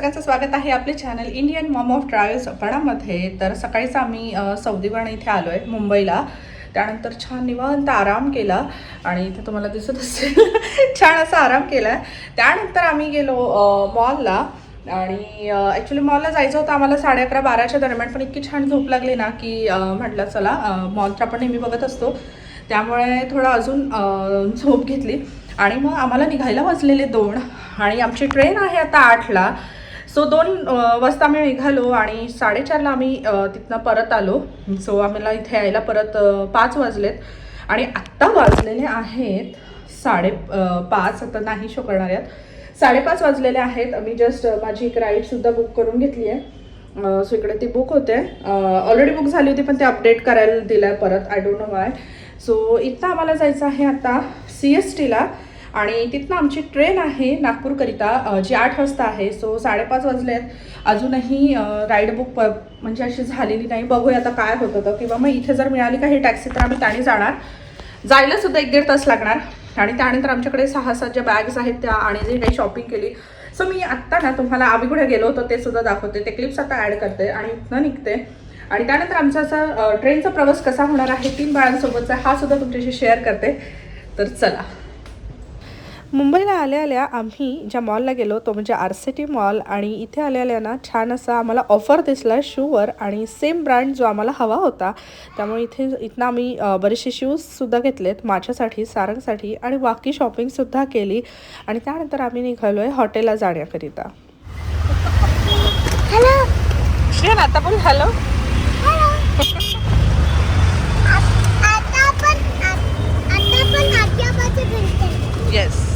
सगळ्यांचं स्वागत आहे आपले channel Indian mom of travels अपणामध्ये. तर सकाळीच आम्ही अ, सौदीवण इथे आलो आहे मुंबईला. त्यानंतर छान निवांत आराम केला आणि इथे तुम्हाला दिसत असेल छान असा आराम केला आहे त्यानंतर आम्ही गेलो मॉलला आणि ॲक्च्युली मॉलला जायचं होतं आम्हाला साडे अकरा बाराच्या दरम्यान पण इतकी छान झोप लागली ना की म्हटलं चला मॉल तर आपण नेहमी बघत असतो. त्यामुळे थोडं अजून झोप घेतली. आणि मग आम्हाला निघायला वाजलेले दोन. आणि आमची ट्रेन आहे आता आठला. सो दोन वाजता आम्ही निघालो आणि साडेचारला आम्ही तिथनं परत आलो. सो आम्हाला इथे यायला परत पाच वाजलेत. आणि आत्ता वाजलेले आहेत साडे पाच. आता नाही शो करणार आहेत. साडेपाच वाजलेले आहेत. मी जस्ट माझी एक राईडसुद्धा बुक करून घेतली आहे. सो इकडे ती बुक होते. ऑलरेडी बुक झाली होती पण ते अपडेट करायला दिलं आहे परत. I don't know why so इथं आम्हाला जायचं आहे आता सी एस टीला आणि तिथनं आमची ट्रेन आहे नागपूरकरिता जी आठ वाजता आहे सो साडेपाच वाजले आहेत. अजूनही राईड बुक प म्हणजे अशी झालेली नाही. बघूया आता काय होतं तर किंवा मग इथे जर मिळाली का ही टॅक्सी तर आम्ही त्याने जाणार. जायला सुद्धा एक दीड तास लागणार. आणि त्यानंतर आमच्याकडे सहा सात ज्या बॅग्स आहेत त्या आणि जे काही शॉपिंग केली. सो मी आत्ता ना तुम्हाला आम्ही कुठे गेलो होतो ते सुद्धा दाखवते. ते क्लिप्स आता ॲड करते आणि इथनं निघते. आणि त्यानंतर आमचा असा ट्रेनचा प्रवास कसा होणार आहे तीन बाळांसोबतचा हा सुद्धा तुमच्याशी शेअर करते. तर चला. मुंबईला आल्या आल्या आम्ही ज्या मॉलला गेलो तो म्हणजे आर सी टी मॉल आणि इथे आल्या आल्या ना छान असा आम्हाला ऑफर दिसला शूवर आणि सेम ब्रँड जो आम्हाला हवा होता. त्यामुळे इथे इथनं आम्ही बरेचसे शूजसुद्धा घेतलेत माझ्यासाठी सारंगसाठी आणि बाकी शॉपिंगसुद्धा केली. आणि त्यानंतर आम्ही निघालो आहे हॉटेलला जाण्याकरिता. आता बोल हॅलो? आता पण आजोबाचे घरचे येस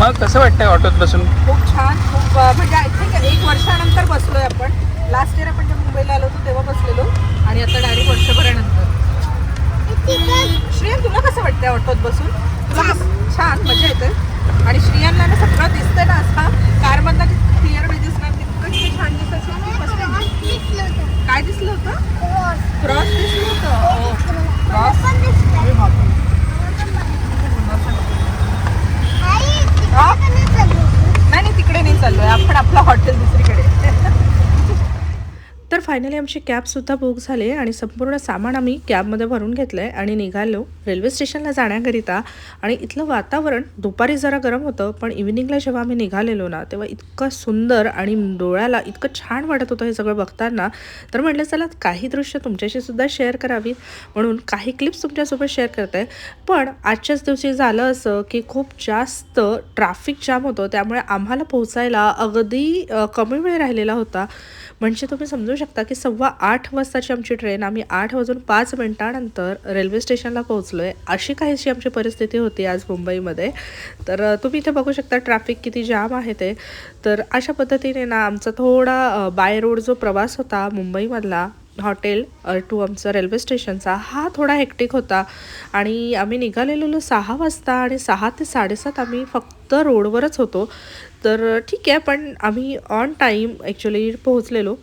मग कसं वाटतंय ऑटोत बसून खूप छान खूप म्हणजे आय थिंक एक वर्षानंतर बसलोय आपण. लास्ट इयर आपण जेव्हा मुंबईला आलो होतो तेव्हा बसलेलो. आणि आता डायरेक्ट वर्षभरानंतर. श्रियान तुला कसं वाटतंय ऑटोत बसून तुला कसं छान मजा येते. आणि श्रियानला ना सगळं दिसतंय ना असा कारमधला क्लिअर वे दिसणार तितकं छान दिसत. काय दिसलं होतं? क्रॉस दिसलं होतं? क्रॉस अरे बापरे. नाही नाही तिकडे नाही चाललोय आपण आपलं हॉटेल दुसरीकडे तर फायनली आमची कॅबसुद्धा बुक झाली आणि संपूर्ण सामान आम्ही कॅबमध्ये भरून घेतलं आहे आणि निघालो रेल्वे स्टेशनला जाण्याकरिता. आणि इथलं वातावरण दुपारी जरा गरम होतं पण इव्हिनिंगला जेव्हा आम्ही निघालेलो ना तेव्हा इतकं सुंदर आणि डोळ्याला इतकं छान वाटत होतं हे सगळं बघताना. तर म्हटलं चला काही दृश्य तुमच्याशी सुद्धा शेअर करावी म्हणून काही क्लिप्स तुमच्यासोबत शेअर करते. पण आजच्याच दिवशी झालं असं की खूप जास्त ट्रॅफिक जाम होतं त्यामुळे आम्हाला पोहोचायला अगदी कमी वेळ राहिलेला होता. म्हणजे तुम्ही समजू शकता की सव्वा आठ वाजताची आमची ट्रेन आम्ही आठ वाजून पाच मिनटानंतर रेल्वे स्टेशनला पोहोचलो आहे अशी काहीशी आमची परिस्थिती होती आज मुंबईमध्ये. तर तुम्ही इथे बघू शकता ट्रॅफिक किती जाम आहे ते. तर अशा पद्धतीने ना आमचा थोडा बाय रोड जो प्रवास होता मुंबईमधला हॉटेल टू आमचं रेल्वे स्टेशनचा हा थोडा हेक्टिक होता. आणि आम्ही निघालेलो सहा वाजता आणि सहा ते साडेसात आम्ही फक्त रोडवरच होतो. तर ठीक आहे पण आम्ही ऑन टाईम ॲक्च्युली पोहोचलेलो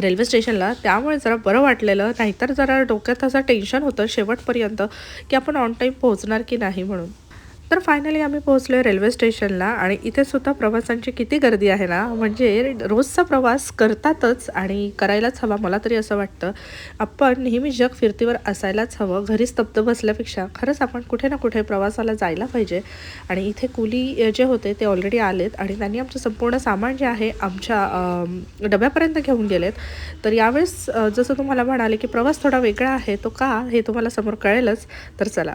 रेल्वे स्टेशनला. त्यामुळे जरा बरं वाटलेलं. नाहीतर जरा डोक्यात असं टेन्शन होतं शेवटपर्यंत की आपण ऑन टाईम पोहोचणार की नाही म्हणून. तर फायनली आम्ही पोहोचलो रेल्वे स्टेशनला आणि इथे सुद्धा प्रवासांची किती गर्दी आहे ना? म्हणजे रोजचा प्रवास करतातच आणि करायलाच हवा मला तरी असं वाटतं. आपण नेहमी जग फिरतीवर असायलाच हवं. घरी स्तब्ध बसल्यापेक्षा खरंच आपण कुठे ना कुठे प्रवासाला जायला पाहिजे. आणि इथे कुली जे होते ते ऑलरेडी आलेत आणि त्यांनी आमचं संपूर्ण सामान जे आहे आमच्या डब्यापर्यंत घेऊन गेलेत. तर यावेळेस जसं तुम्हाला म्हणाले की प्रवास थोडा वेगळा आहे तो का? हे तुम्हाला समोर कळेलच. तर चला.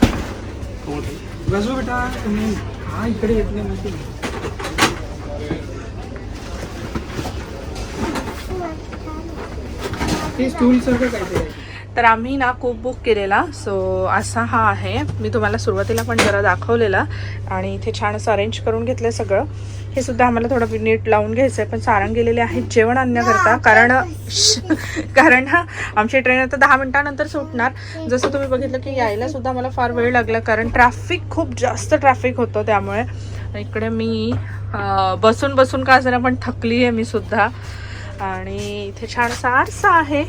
बसू बेटा तुम्ही हा इकडे येत नाही माहिती ते स्टूल सारखं काहीतरी तर आम्ही ना कूप बुक केलेला सो असा हा आहे. मी तुम्हाला सुरुवातीला पण जरा दाखवलेला आणि इथे छान असं अरेंज करून घेतलं सगळं. हे सुद्धा आम्हाला थोडं नीट लावून घ्यायचं आहे पण सारंग गेलेले आहेत जेवण आणण्याकरता. कारण कारण हा आमची ट्रेन आता दहा मिनटानंतर सुटणार. जसं तुम्ही बघितलं की यायला सुद्धा मला फार वेळ लागला कारण ट्रॅफिक खूप जास्त ट्रॅफिक होतं त्यामुळे. इकडे मी बसून बसून का जरा पण थकली आहे मी सुद्धा. आणि इथे छान असा आरसा आहे.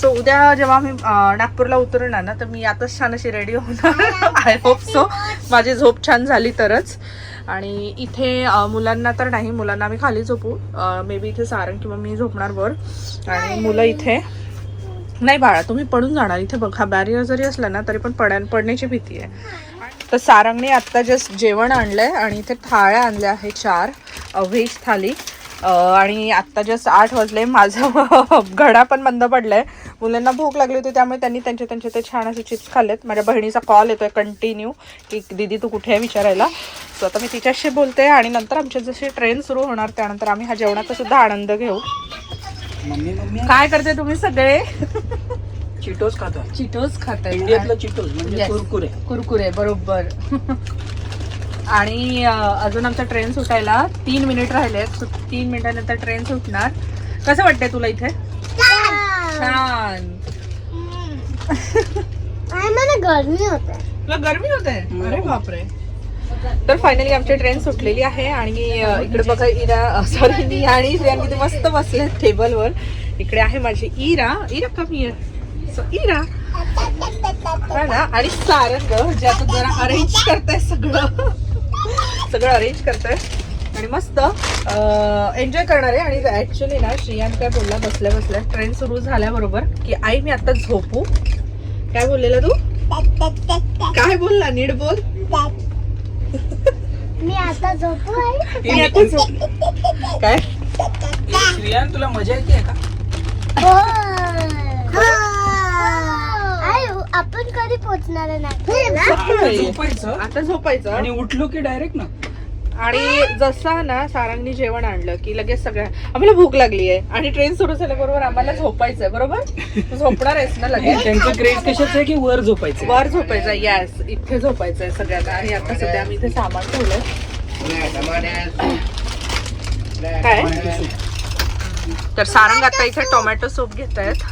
सो उद्या जेव्हा मी नागपूरला उतरणार ना तर मी आताच छान अशी रेडी होणार. आय होप सो माझी झोप छान झाली तरच. आणि इथे मुलांना तर नाही मुलांना आम्ही खाली झोपू. मे बी इथे सारंग किंवा मी झोपणार वर. आणि मुलं इथे नाही बाळा तुम्ही पडून जाणार. इथे बघ हा बॅरियर जरी असला ना तरी पण पड्या पडण्याची भीती आहे. तर सारंगने आत्ता जस्ट जेवण आणलंय आणि इथे थाळ्या आणल्या आहे चार व्हेज थाली. आणि आत्ता जस्ट आठ वाजले. माझं घडा पण बंद पडलाय. मुलांना भूक लागली होती त्यामुळे त्यांनी त्यांचे त्यांचे ते छान असे चिप्स खाल्लेत. माझ्या बहिणीचा कॉल येतोय कंटिन्यू की दीदी तू कुठे आहे विचारायला? सो आता मी तिच्याशी बोलते आणि नंतर आमची जशी ट्रेन सुरू होणार त्यानंतर आम्ही हा जेवणाचा सुद्धा आनंद घेऊ. काय करते तुम्ही सगळे? चिटोस खातो चिटोस खाताय. इंडियातलं चिटोस म्हणजे. कुरकुरे. कुरकुरे बरोबर. आणि अजून आमचा ट्रेन सुटायला तीन मिनिट राहिले सो तीन मिनिटानंतर ट्रेन सुटणार. कसं वाटतंय तुला इथे? छान. गरमी होते. तुला गरमी होते? अरे बापरे. तर फायनली आमची ट्रेन सुटलेली आहे आणि इकडे बघा इरा सॉरी मी आणि किती मस्त बसले टेबलवर. इकडे आहे माझी इरा. इरा कमी आहे सो इरा. ना? आणि सारंग जे आता जरा अरेंज करताय सगळं. सगळं अरेंज करताय. आणि मस्त एन्जॉय करणार आहे. आणि ऍक्च्युली ना श्रियान काय बोलला बसल्या बसल्या ट्रेन सुरू झाल्याबरोबर की आई मी आता झोपू. काय बोललेला तू? काय बोलला? नीट बोल. मी आता झोपू मी आता झोप. काय? श्रियान तुला मजा येते का? आई, आपण कधी आहे नागपूरला? झोपायचं. आता झोपायचं. आणि उठलो की डायरेक्ट ना. आणि जसा ना सारांनी जेवण आणलं की लगेच सगळ्या आम्हाला भूक लागली आहे. आणि ट्रेन सुरू झाल्याबरोबर आम्हाला झोपायचंय बरोबर? तू झोपणार आहेस ना लगेच? त्यांचं क्रेज कशाच आहे की वर झोपायचं वर झोपायचं यस इथे झोपायचंय सगळ्यांना. आणि आता सध्या आम्ही इथे सामान ठेवलंय. काय? तर सारंग आता इथे टोमॅटो सूप घेत आहेत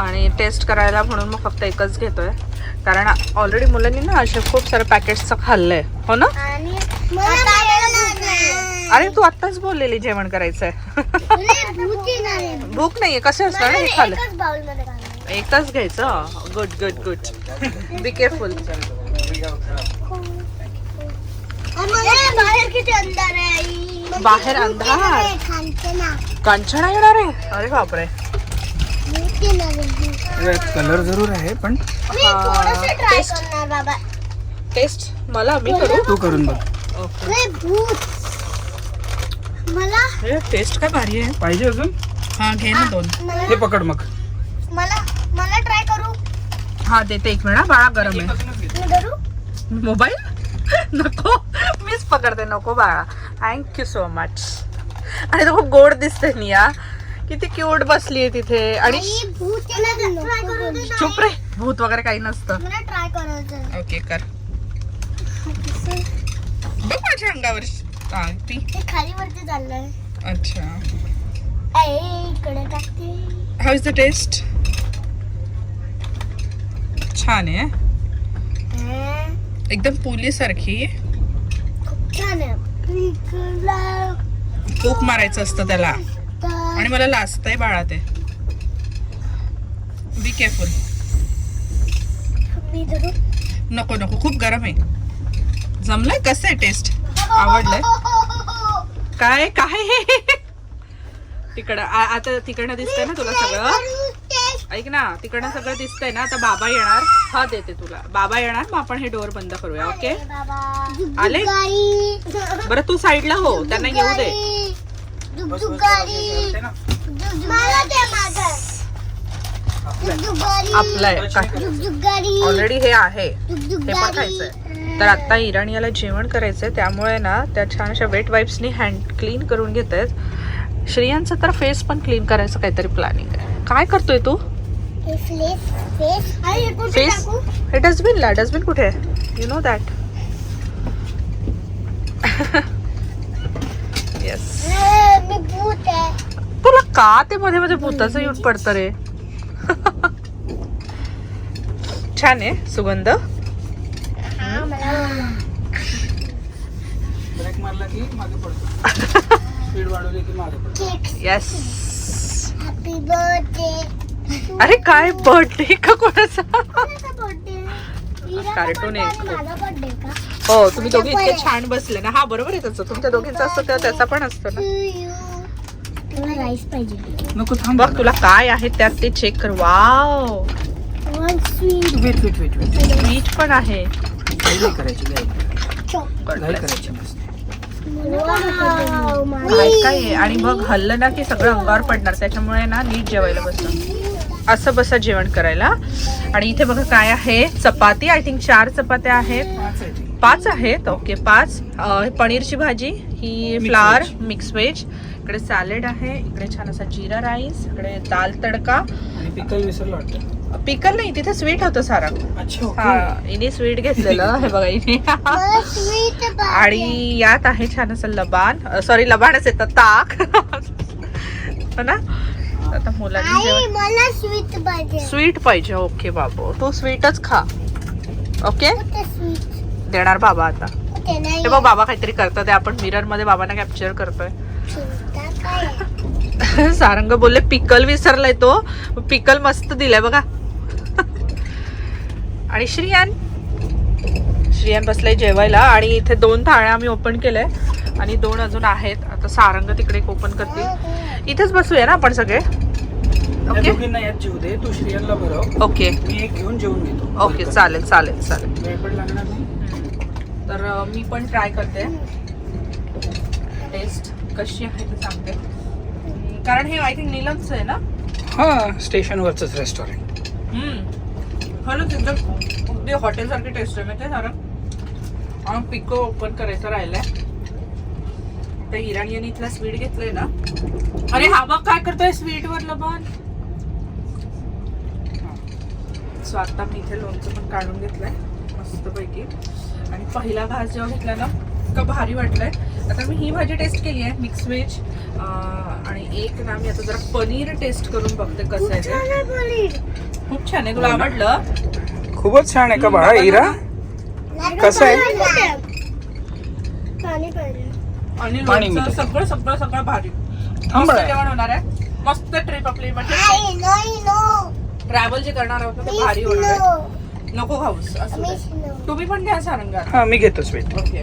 आणि टेस्ट करायला म्हणून मग फक्त एकच घेतोय. कारण ऑलरेडी मुलांनी ना असे खूप सारे पॅकेट्सचं खाल्लंय. हो ना. अरे तू आत्ताच बोललेली जेवण करायचंय. भूक नाहीये कसं असणार हे खाल्लं? एकच घ्यायचं? Good good good be careful बाहेर किती अंधार. कांचना येणार आहे? अरे बापरे. भूक. कलर जरूर आहे पण हा. करणार बाबा. टेस्ट मला मी करू? तू करून बघ. ओके नाही, भूक मला हे टेस्ट काय भारी आहे. पाहिजे अजून? हा घे ना दोन. हे पकड मग. मला मला ट्राय करू? हा देते एक मिनिट बाळा गरम आहे. मी करू मोबाईल? नको मीच पकडते नको बाळा. थँक्यू सो मच आणि तो खूप गोड दिसते निया. किती क्यूट बसली आहे तिथे. आणि आई, भूत येणार ट्राय करू दे ना. चुप रे भूत वगैरे काही नसतं. ट्राय करायचं ओके कर. बघ माझ्या अंगावर हा, ती. खाली वरती चाललंय. अच्छा. इकडे टाकते. हाऊ इज द टेस्ट छान आहे एकदम पोलीसारखी. खूप छान आहे. फूक मारायचं असतं त्याला. आणि मला लाजतंय बाळा ते. बी केअरफुल नको नको खूप गरम आहे. जमलंय? कसं आहे टेस्ट आवडलंय? काय काय? तिकडं आता तिकडनं दिसतंय ना तुला सगळं? ऐक ना तिकडनं सगळं दिसतंय ना आता बाबा येणार. हा देते तुला. बाबा येणार मग आपण हे डोअर बंद करूया ओके आले? बरं तू साईडला हो त्यांना येऊ दे मला दे माझं जुगजुगारी. आपलंय. ऑलरेडी हे आहे. हे पण. खायचंय तर आता इराणीला जेवण करायचंय. त्यामुळे ना त्या छान अशा वेट वाईप्सनी हँड क्लीन करून घेत आहेत श्रेयांचं तर फेस पण क्लीन करायचं काहीतरी प्लॅनिंग आहे. काय करतोय तू? फेस हे डस्टबिनला डस्टबिन कुठे? आहे यु नो दॅट येस मी भूत आहे. तुला का ते मध्ये मध्ये भूताचं येऊन पडतं रे? छान आहे सुगंध. हा मला ब्रेक मारला की मागे पडतो. स्पीड वाढवली की मागे पडतो. केक येस हॅपी बर्थडे अरे काय बर्थडे का कोणाचा? कार्टून आहे खूप. माझा बर्थडे का? हो तुम्ही दोघे इतके छान बसले ना. हा बरोबर आहे त्याचं तुमच्या दोघींचं असतं तर त्याचा पण असतं ना? राईस पाहिजे. नको थांब. बघ तुला काय आहे त्यात ते चेक कर. Wow one sweet wait wait wait wait sweet पण आहे. करायची करायची मस्त. काय काय आहे? आणि मग हल्लं ना की सगळं अंगावर पडणार. त्याच्यामुळे ना नीट जेवायला बसतं असं बसा जेवण करायला. आणि इथे बघा काय आहे? चपाती. आय थिंक चार चपात्या आहेत. पाच आहे ती. पाच आहेत? ओके पाच. अं, पनीरची भाजी ही Mix फ्लावर. मिक्स व्हेज इकडे सॅलेड आहे इकडे छान असा जिरा राईस इकडे दाल तडका. आणि पिकल विसरलं वाटतं. पिकल नाही तिथे स्वीट होतं सारा. अच्छा हा इने स्वीट घेतलेलं हे बघा इने आणि यात आहे छान असं लबान सॉरी लबाणच येतं ताक. हो ना? आता मुलांनी आई जेवण मला स्वीट पाहिजे. स्वीट पाहिजे ओके बाबू. तू स्वीटच खा. ओके? देणार बाबा आता. हे बघ बाबा काहीतरी करतात ते आपण मिररमध्ये बाबांना कॅप्चर करतोय? सारंग बोलले पिकल विसरलाय तो. पिकल मस्त दिलाय बघा. आणि श्रियान? श्रियान बसलाय जेवायला आणि इथे दोन थाळ्या आम्ही ओपन केलंय. आणि दोन अजून आहेत. आता सारंग तिकडे एक ओपन करतील. इथेच बसूया ना आपण सगळे? ओके दे. तू श्रियांना भरव. ओके मी एक घेऊन जेवून घेतो. ओके चालेल चालेल चालेल. तर मी पण ट्राय करते. टेस्ट कशी आहे ते सांगते. कारण हे आय थिंक नीलमचं आहे ना? हा स्टेशनवरच रेस्टॉरंट हम्म. खरंच एकदम अगदी हॉटेलसारखी टेस्ट आहे माहिती आहे सारं. आणि पिको ओपन करायचं राहिलंय. तर इराणी यांनी इथला स्वीट घेतलंय ना. अरे हा बघ काय करतोय स्वीट वर लबन सो आता मी इथे लोणचं पण काढून घेतलंय मस्तपैकी. आणि पहिला घास जेव्हा घेतला ना का भारी वाटलंय. आता मी ही भाजी टेस्ट केली आहे मिक्स व्हेज आणि एक ना मी आता जरा पनीर टेस्ट करून बघते कसं आहे ते. खूप छान आहे तुला हो? आवडलं? खूपच छान आहे का बाळा इरा? कसं आहे? आणि पाणी लोणचं मिळतं. सगळं सगळं सगळं भारी. मस्त. जेवण होणार आहे. मस्त ट्रिप आपली म्हणजे आई नाही नो ट्रॅव्हल जे करणार आहोत ना ते भारी होणार आहे. नको खाऊस असं तुम्ही पण घ्या सारंगात हा मी घेतो. Sweet okay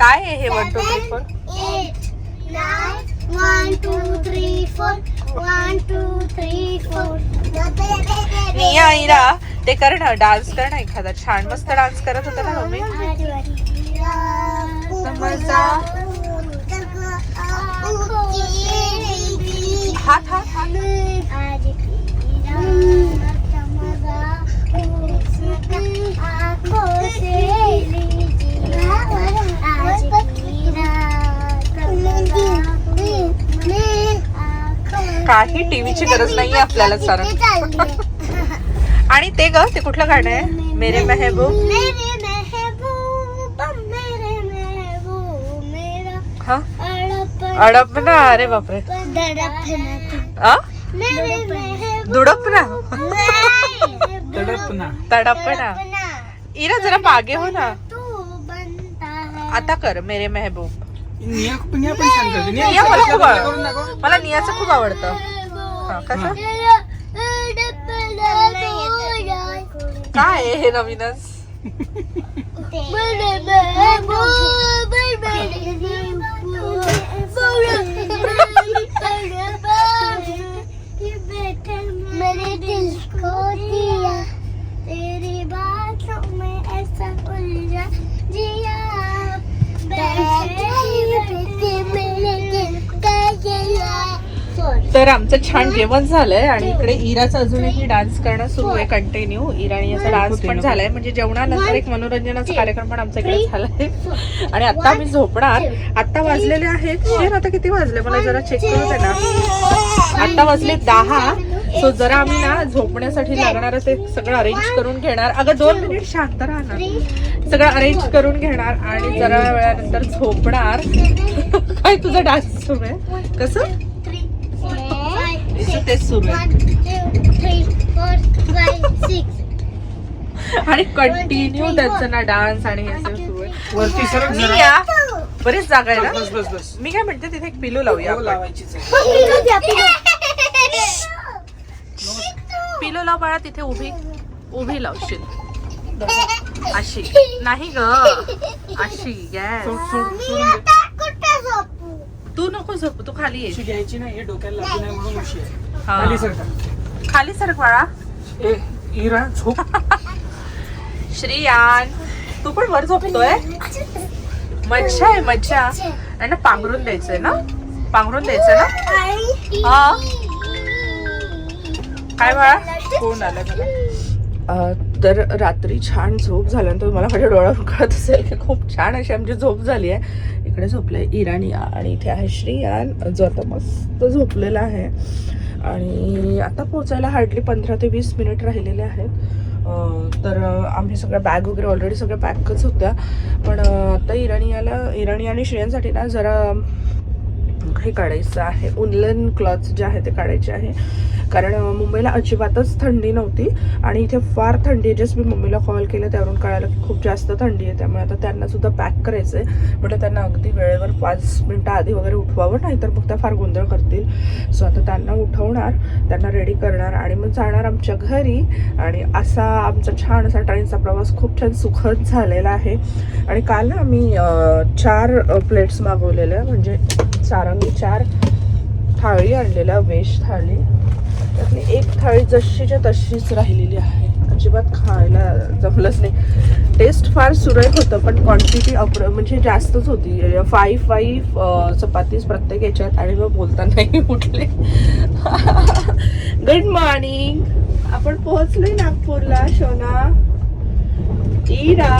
काय आहे हे one two three four one, two, three, four. Niya Ira ते कर ना डान्स कर ना एखादा छान मस्त डान्स करत होता ना मम्मी समजा. हात हात हात काही टीव्हीची गरज नाहीये आपल्याला सारं. आणि ते ग ते कुठलं गाणं आहे? मेरे मेहबूब. मेरे महबूब मेरे महबूब मेरा हा? अड़पन अडपना अरे बापरे. दड़पना आ? मेरे महबूब दुडपना तडपना इरा जरा मागे हो ना। तू बनता है। आता कर मेरे मेहबूब. निया निया पण छान करते. निया निया मला खूप करून आवडतं दाखव. मला नियाचं खूप आवडतं. हा, कसं काय आहे हे नवीनच? तर आमचं छान जेवण झालंय आणि इकडे इराचा अजूनही डान्स करणं सुरू आहे कंटिन्यू इराणीचा डान्स पण झालाय. म्हणजे जेवणानंतर एक मनोरंजनाचा कार्यक्रम पण आमच्या इकडे झालाय. आणि आता आम्ही झोपणार. आता वाजलेले आहेत शेर. आता किती वाजले? मला जरा चेक करू दे ना. आता वाजले दहा. सो जरा आम्ही ना झोपण्यासाठी लागणार ते सगळं अरेंज करून घेणार. अगं दोन मिनिट शांत राहणार सगळं अरेंज करून घेणार आणि जरा वेळानंतर झोपणार. काय तुझा डान्स सुरू आहे? कसं? तेच सुरू आहे. One, two, three, four, five, six. आणि कंटिन्यू त्याचं ना डान्स आणि हे सगळं सुरू आहे. वरती सरक मी जरा. या. बरीच जागा आहे ना? बस बस बस. मी काय म्हणते तिथे एक पिलो लावूया हो, आपण. लावायचीच आहे. पिलो लाव बाळा तिथे उभी. उभी लावशील. अशी. नाही ग. अशी येस सोड सोडून दे? तू नको झोप तू खाली ये. घ्यायची नाही हे डोक्याला लागू नाही म्हणून उशी आहे. हा. खाली सरका खाली सरक बाळा. ए इरा झोप. श्रीयान तू पण वर झोपतोय? मज्जा आहे मज्जा. आणि ना पांघरून द्यायचंय ना? पांघरून द्यायचं ना? हा. काय बाळा? कोण आलं बघा तर रात्री छान झोप झाल्यानंतर मला माझ्या डोळ्यावर कळत असेल की खूप छान अशी आमची झोप झाली आहे. इकडे झोपलाय. इराणिया आणि इथे आहे श्रीयान. जो आता मस्त झोपलेला आहे. आणि आता पोचायला हार्डली पंधरा ते वीस मिनिट राहिलेले आहेत. तर आम्ही सगळ्या बॅग वगैरे ऑलरेडी सगळ्या पॅकच होत्या. पण आता इराणियाला इराणी आणि श्रेयांसाठी ना जरा हे काढायचं आहे. उनलन क्लॉथ जे आहे ते काढायचे आहे. कारण मुंबईला अजिबातच थंडी नव्हती आणि इथे फार थंडी आहे. जस्ट मी मम्मीला कॉल केला त्यावरून कळालं की खूप जास्त थंडी आहे. त्यामुळे आता त्यांना सुद्धा पॅक करायचं आहे म्हटलं त्यांना अगदी वेळेवर पाच मिनटं आधी वगैरे उठवावं नाही तर मग त्या फार गोंधळ करतील. सो आता त्यांना उठवणार त्यांना रेडी करणार आणि मग जाणार आमच्या घरी. आणि असा आमचा छान असा ट्रेनचा प्रवास खूप छान सुखद झालेला आहे. आणि काल ना आम्ही चार प्लेट्स मागवलेल्या म्हणजे सारंगी चार थाळी आणलेल्या वेश थाळी. त्यातली एक थाळी जशीच्या तशीच राहिलेली आहे. अजिबात खायला जमलंच नाही. टेस्ट फार सुरळीत होतं पण क्वांटिटी अप्र म्हणजे जास्तच होती. फाईव्ह फाईव्ह चपातीस प्रत्येक याच्यात आणि मग बोलतानाही उठले. गुड मॉर्निंग आपण पोहोचलोय नागपूरला शोना. Ira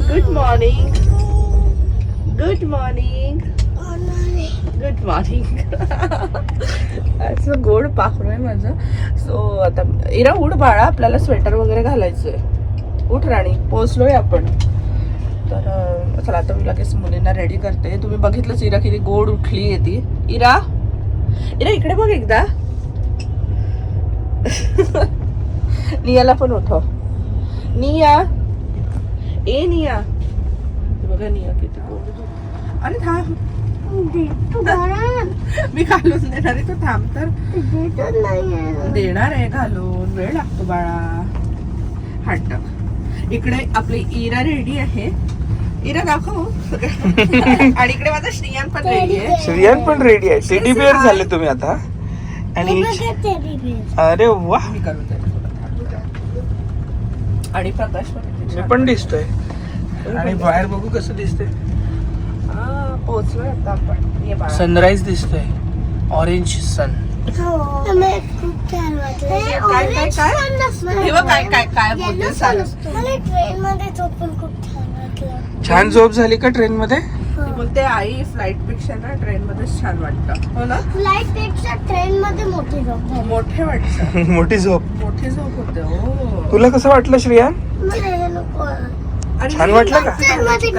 good morning good morning good morning असं गोड पाखरू आहे माझं. सो आता इरा उठ बाळा आपल्याला स्वेटर वगैरे घालायचंय. उठ राणी पोचलोय आपण. तर चला आता मी लगेच मुलींना रेडी करते. तुम्ही बघितलंच इरा किती गोड उठली आहे ती. इरा? इरा इकडे बघ एकदा. नियाला पण उठव. निया. ए निया. बघा निया किती गोड. आणि थांब. मी घालून देणार आहे तू थांब तर. देणार आहे घालून. वेळ लागतो बाळा. हट. इकडे आपली इरा रेडी आहे. इरा दाखव. आणि इकडे माझा श्रियान पण रेडी आहे. श्रियान पण रेडी आहे. टेडी बिअर झाले तुम्ही आता. आणि अरे वा. मी करू दे आणि प्रकाश पण मी. पण दिसतोय. आणि बाहेर बघू कसं दिसतंय. पोहोचलोय आता आपण. ये बाळा. सनराईज दिसतोय. ऑरेंज सन खूप छान काय, काय, काय? हे बघ काय काय काय बोलते सांग. मला ट्रेन मध्ये झोपून खूप छान वाटलं. छान झोप झाली का ट्रेन मध्ये ती बोलते आई फ्लाईटपेक्षा ना ट्रेन मध्येच छान वाटतं. हो ना? फ्लाईटपेक्षा ट्रेन मध्ये मोठी झोप झाली. मोठे वाटतं. मोठी झोप. मोठे झोप होते हो. तुला कसं वाटलं श्रियान? मला हे नको. आणि छान वाटलं का? ट्रेन मध्ये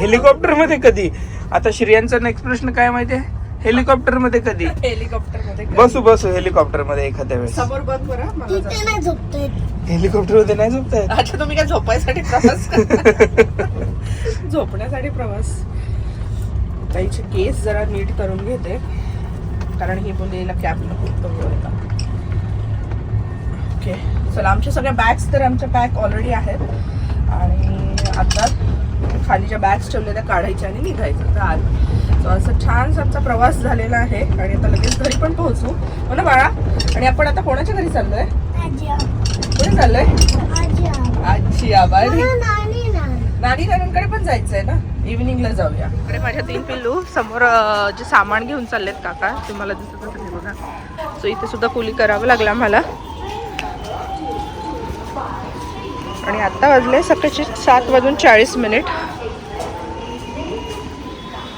मध्ये कधी? आता श्रियांचा नेक्स्ट प्रश्न काय माहितीये हेलिकॉप्टरमध्ये कधी? हेलिकॉप्टरमध्ये बसू बसू हेलिकॉप्टरमध्ये एखाद्या वेळेस. समोर हेलिकॉप्टरमध्ये नाही झोपताय अच्छा तुम्ही काय झोपायसाठी प्रवास करता? झोपण्यासाठी प्रवास. ताईचे केस जरा नीट करून घेते. कारण ही बोललेला कॅब नको ओके चला आमच्या सगळ्या बॅग्स तर आमच्या पॅक ऑलरेडी आहेत. आणि आता खाली ज्या बॅग्स ठेवल्या त्या काढायच्या आणि निघायचं. तर आज सो असं छानसा आमचा प्रवास झालेला आहे आणि आता लगेच घरी पण पोहोचू. हो ना बाळा? आणि आपण आता कोणाच्या घरी चाललोय? आज्या कुठे चाललोय? आज्या आजी आबारी मला नानी ना. नानी नानांकडे पण जायचंय ना? इव्हिनिंगला जाऊया. इकडे माझ्या तीन पिल्लू समोर जे सामान घेऊन चाललेत काका तुम्हाला दिसत असेल हे बघा. सो इथे सुद्धा कुली करावं लागलं आम्हाला. आणि आत्ता वाजले सकाळचे सात वाजून चाळीस मिनिट.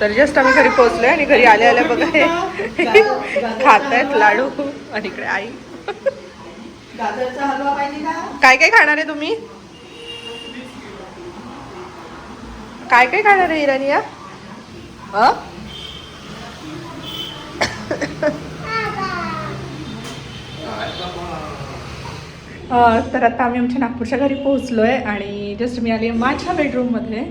तर जस्ट आम्ही घरी पोहोचलोय आणि घरी आल्या आल्या बघा हे खात आहेत लाडू आणि इकडे आई. काय काय खाणार आहे तुम्ही? काय काय खाणार आहे इरानिया अ? तर आता आम्ही आमच्या नागपूरच्या घरी पोहोचलो आहे आणि जस्ट मी आली माझ्या बेडरूममध्ये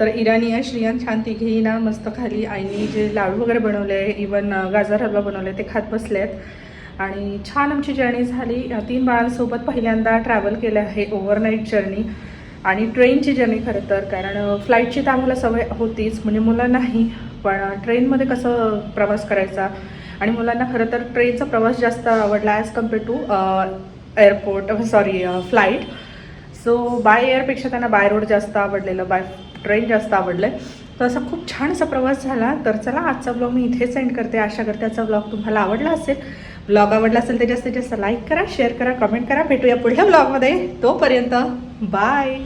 तर इराणी आहे श्रियान छान तिघेही ना मस्त खाली. आईने जे लाडू वगैरे बनवले आहे इवन गाजर हलवा बनवले ते खात बसले आहेत आणि छान आमची जर्नी झाली. तीन बाळांसोबत पहिल्यांदा ट्रॅव्हल केलं आहे ओव्हरनाईट जर्नी आणि ट्रेनची जर्नी खरं तर कारण फ्लाईटची तर आम्हाला सवय होतीच. म्हणजे मुलं नाही पण ट्रेनमध्ये कसं प्रवास करायचा? आणि मुलांना खरं तर ट्रेनचा प्रवास जास्त आवडला as compare to airport sorry flight so by एअरपेक्षा त्यांना बाय रोड जास्त आवडलेलं बाय ट्रेन जास्त आवडलं आहे तर असा खूप छान असा प्रवास झाला. तर चला आजचा ब्लॉग मी इथेच सेंड करते. आशा करते आजचा ब्लॉग तुम्हाला आवडला असेल. ब्लॉग आवडला असेल तर जास्तीत जास्त लाईक करा शेअर करा कमेंट करा. भेटूया पुढल्या ब्लॉगमध्ये तोपर्यंत बाय